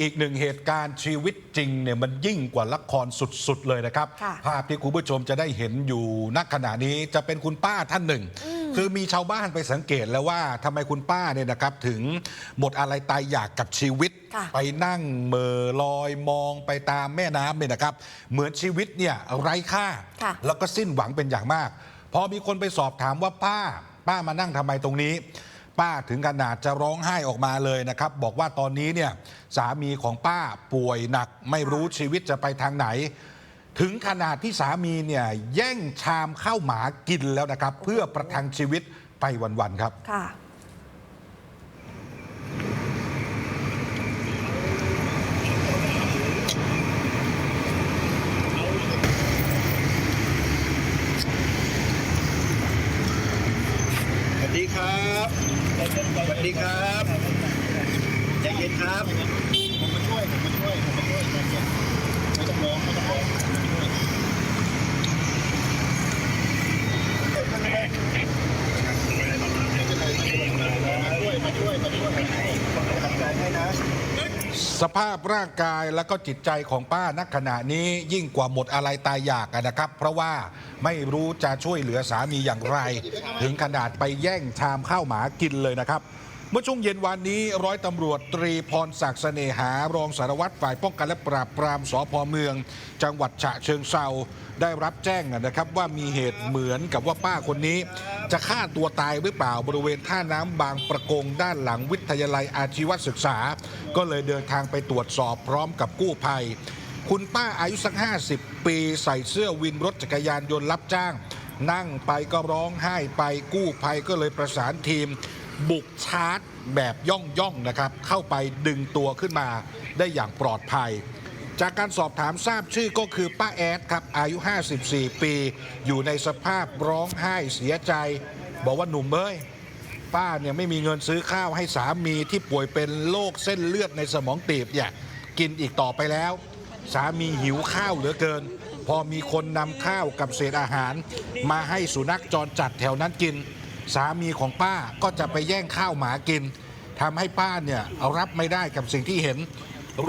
อีกหนึ่งเหตุการณ์ชีวิตจริงเนี่ยมันยิ่งกว่าละครสุดๆเลยนะครับ ค่ะภาพที่คุณผู้ชมจะได้เห็นอยู่ณขณะนี้จะเป็นคุณป้าท่านหนึ่ง คือมีชาวบ้านไปสังเกตแล้วว่าทำไมคุณป้าเนี่ยนะครับถึงหมดอะไรตายอยากกับชีวิต ค่ะ ไปนั่งเหม่อลอยมองไปตามแม่น้ำเนี่ยนะครับ เหมือนชีวิตเนี่ยไร้ค่า ค่ะ แล้วก็สิ้นหวังเป็นอย่างมาก พอมีคนไปสอบถามว่าป้า ป้ามานั่งทำไมตรงนี้ ป้าถึงขนาดจะร้องไห้ออกมาเลยนะครับ บอกว่าตอนนี้เนี่ยสามีของป้าป่วยหนัก ไม่รู้ชีวิตจะไปทางไหน ถึงขนาดที่สามีเนี่ยแย่งชามข้าวหมากินแล้วนะครับ เพื่อประทังชีวิตไปวัน ๆ ครับค่ะ สวัสดีครับสวัส ดีครับใจเย็นครับ ผมมาช่วย ผมมาช่วย ผมมาช่วยใจเย็นไม่ต้องร้องไม่ต้องร้องมาช่วย มาช่วย มาช่วยทำใจให้นะ สภาพร่างกายและก็จิตใจของป้านักขณะนี้ยิ่งกว่าหมดอะไรตายอยากนะครับ เพราะว่าไม่รู้จะช่วยเหลือสามีอย่างไร ถึงขนาดไปแย่งชามข้าวหมากินเลยนะครับ เมื่อช่วงเย็นวันนี้ร้อยตำรวจตรีพรศักดิ์เสน่หารองสารวัตรฝ่ายป้องกันและปราบปรามสพเมือง จังหวัดฉะเชิงเซาได้รับแจ้งนะครับว่ามีเหตุเหมือนกับว่าป้าคนนี้ จะฆ่าตัวตายหรือเปล่าบริเวณท่าน้ำบางประกงด้านหลังวิทยาลัยอาชีวศึกษา ก็เลยเดินทางไปตรวจสอบพร้อมกับกู้ภัย คุณป้าอายุสัก 50 ปีใส่เสื้อวินรถจักรยานยนต์รับจ้าง นั่งไปก็ร้องไห้ไปกู้ภัยก็เลยประสานทีม บุกชาร์จแบบย่องย่องนะครับ เข้าไปดึงตัวขึ้นมาได้อย่างปลอดภัย จากการสอบถามทราบชื่อก็คือป้าแอดครับ อายุ 54 ปี อยู่ในสภาพร้องไห้เสียใจ บอกว่าหนุ่มเอ้ยป้าเนี่ยไม่มีเงินซื้อข้าวให้สามีที่ป่วยเป็นโรคเส้นเลือดในสมองตีบเนี่ยกินอีกต่อไปแล้ว สามีหิวข้าวเหลือเกิน พอมีคนนำข้าวกับเศษอาหาร มาให้สุนัขจรจัดแถวนั้นกิน สามีของป้าก็จะไปแย่งข้าวหมากินทำให้ป้าเนี่ยรับไม่ได้กับสิ่งที่เห็น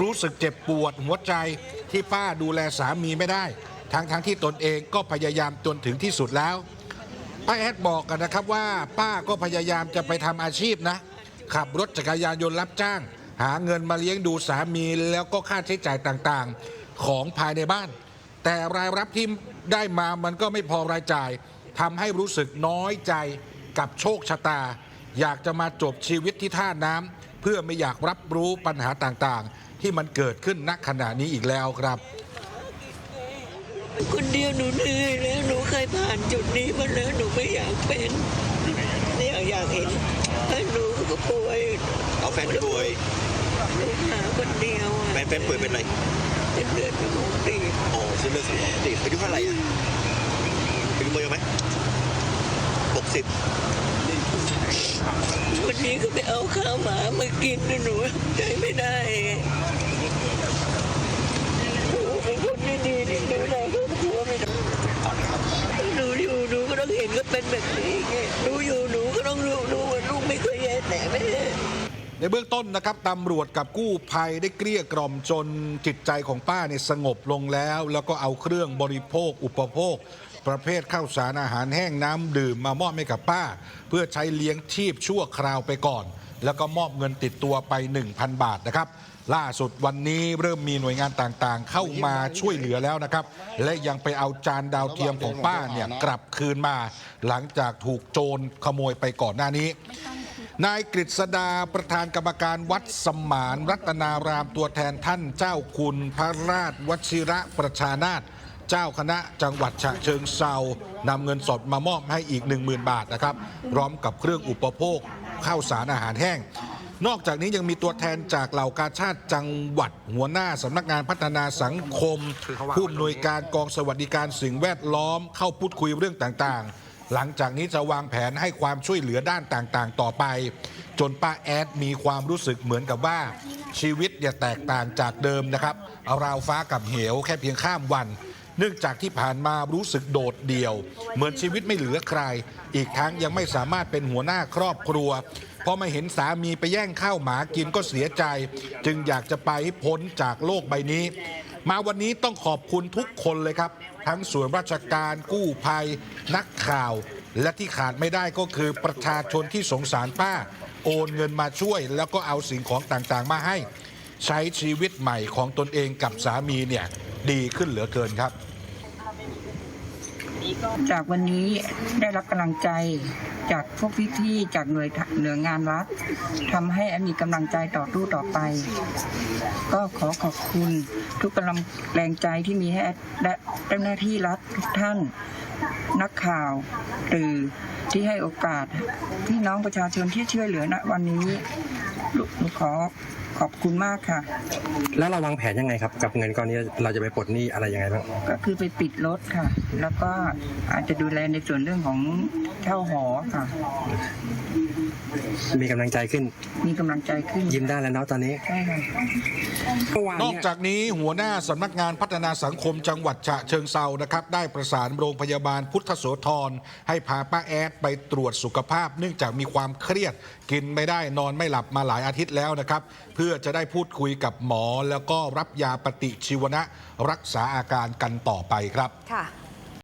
รู้สึกเจ็บปวดหัวใจที่ป้าดูแลสามีไม่ได้ ทั้งทั้งๆที่ตนเองก็พยายามจนถึงที่สุดแล้วป้าแอดบอกกันนะครับว่า ป้าก็พยายามจะไปทำอาชีพนะ ขับรถจักรยานยนต์รับจ้าง หาเงินมาเลี้ยงดูสามีแล้วก็ค่าใช้จ่ายต่างๆ ของภายในบ้าน แต่รายรับที่ได้มามันก็ไม่พอรายจ่ายทำให้รู้สึกน้อยใจ กับโชคชะตา อยากจะมาจบชีวิตที่ท่าน้ำเพื่อไม่อยากรับรู้ปัญหาต่างๆ ที่มันเกิดขึ้นณขณะนี้อีกแล้วครับ คนเดียวหนูเหนื่อยแล้วหนูเคยผ่านจุดนี้มาแล้วหนูไม่อยากเป็นเนี่ยอยากเห็นแฟนหนูก็ป่วยเอาแฟนป่วยหนูหาคนเดียวแฟอะนแฟนป่วยเป็นอะไรเป็นเดือนสมองตีบอ๋อเส้นเลือดสมองตีบอายุเท่าไหร่อะอายุเยอะไหมหกสิบ วันนี้ก็ไปเอาข้าวหมามากินนะหนูใจไม่ได้ไงหนูเป็นคนไม่ดีที่ดูแลครอบครัวไม่ได้หนูอยู่หนูก็ต้องเห็นก็เป็นแบบนี้ไงหนูอยู่หนูก็ต้องรู้หนูว่าลูกไม่เคยแย่แต่แม่ในเบื้องต้นนะครับตำรวจกับกู้ภัยได้เกลี้ยกล่อมจนจิตใจของป้าเนี่ยสงบลงแล้ว แล้วก็เอาเครื่องบริโภคอุปโภค ประเภทข้าวสารอาหารแห้งน้ำดื่มมามอบให้กับป้า เพื่อใช้เลี้ยงชีพชั่วคราวไปก่อน แล้วก็มอบเงินติดตัวไป 1,000 บาทนะครับ ล่าสุดวันนี้เริ่มมีหน่วยงานต่างๆ เข้ามาช่วยเหลือแล้วนะครับ และยังไปเอาจานดาวเทียมของป้าเนี่ยกลับคืนมา หลังจากถูกโจรขโมยไปก่อนหน้านี้นายกฤษดาประธานกรรมการวัดสมานรัตนารามตัวแทนท่านเจ้าคุณพระราชวชิระประชานาถ เจ้าคณะจังหวัดฉะเชิงเซานำเงินสดมามอบให้อีก 10,000 บาทนะครับพร้อมกับเครื่องอุปโภคข้าวสารอาหารแห้ง นอกจากนี้ยังมีตัวแทนจากเหล่ากาชาติจังหวัด หัวหน้าสำนักงานพัฒนาสังคม ผู้อำนวยการกองสวัสดิการสิ่งแวดล้อมเข้าพูดคุยเรื่องต่างๆ หลังจากนี้จะวางแผนให้ความช่วยเหลือด้านต่างๆ ต่อไป จนป้าแอดมีความรู้สึกเหมือนกับว่าชีวิตเนี่ยแตกต่างจากเดิมนะครับ เอาราวฟ้ากับเหวแค่เพียงข้ามวัน เนื่องจากที่ผ่านมารู้สึกโดดเดี่ยว เหมือนชีวิตไม่เหลือใคร อีกทั้งยังไม่สามารถเป็นหัวหน้าครอบครัวพอมาเห็นสามีไปแย่งข้าวหมากินก็เสียใจ จึงอยากจะไปพ้นจากโลกใบนี้ มาวันนี้ต้องขอบคุณทุกคนเลยครับ ทั้งส่วนราชการกู้ภัย นักข่าว และที่ขาดไม่ได้ก็คือประชาชนที่สงสารป้า โอนเงินมาช่วย แล้วก็เอาสิ่งของต่างๆมาให้ ใช้ชีวิตใหม่ของตนเองกับสามีเนี่ยดีขึ้นเหลือเกินครับ จากวันนี้ได้รับกำลังใจจากพวกพี่ๆจากหน่วยหน่วยงานรัฐทำให้แอมมีกำลังใจต่อตู้ต่อไป ก็ขอขอบคุณทุกกำลังแรงใจที่มีให้แอดและเจ้าหน้าที่รัฐทุกท่าน นักข่าวหรือที่ให้โอกาสพี่น้องประชาชนที่ช่วยเหลือณวันนี้ ขอ ขอบคุณมากค่ะ แล้วเราวางแผนยังไงครับ กับเงินก้อนนี้เราจะไปปลดหนี้อะไรยังไงบ้างก็คือไปปิดรถค่ะ แล้วก็อาจจะดูแลในส่วนเรื่องของเช่าหอค่ะ มีกำลังใจขึ้น มีกำลังใจขึ้นยิ้มได้แล้วเนาะตอนนี้ใช่ค่ะเมื่อวานนอกเนี่ยจากนี้หัวหน้าสำนักงานพัฒนาสังคมจังหวัดฉะเชิงเซานะครับ ได้ประสานโรงพยาบาลพุทธโสธรให้พาป้าแอดไปตรวจสุขภาพ เนื่องจากมีความเครียด กินไม่ได้นอนไม่หลับมาหลายอาทิตย์แล้วนะครับ เพื่อจะได้พูดคุยกับหมอ แล้วก็รับยาปฏิชีวนะ รักษาอาการกันต่อไปครับ ค่ะ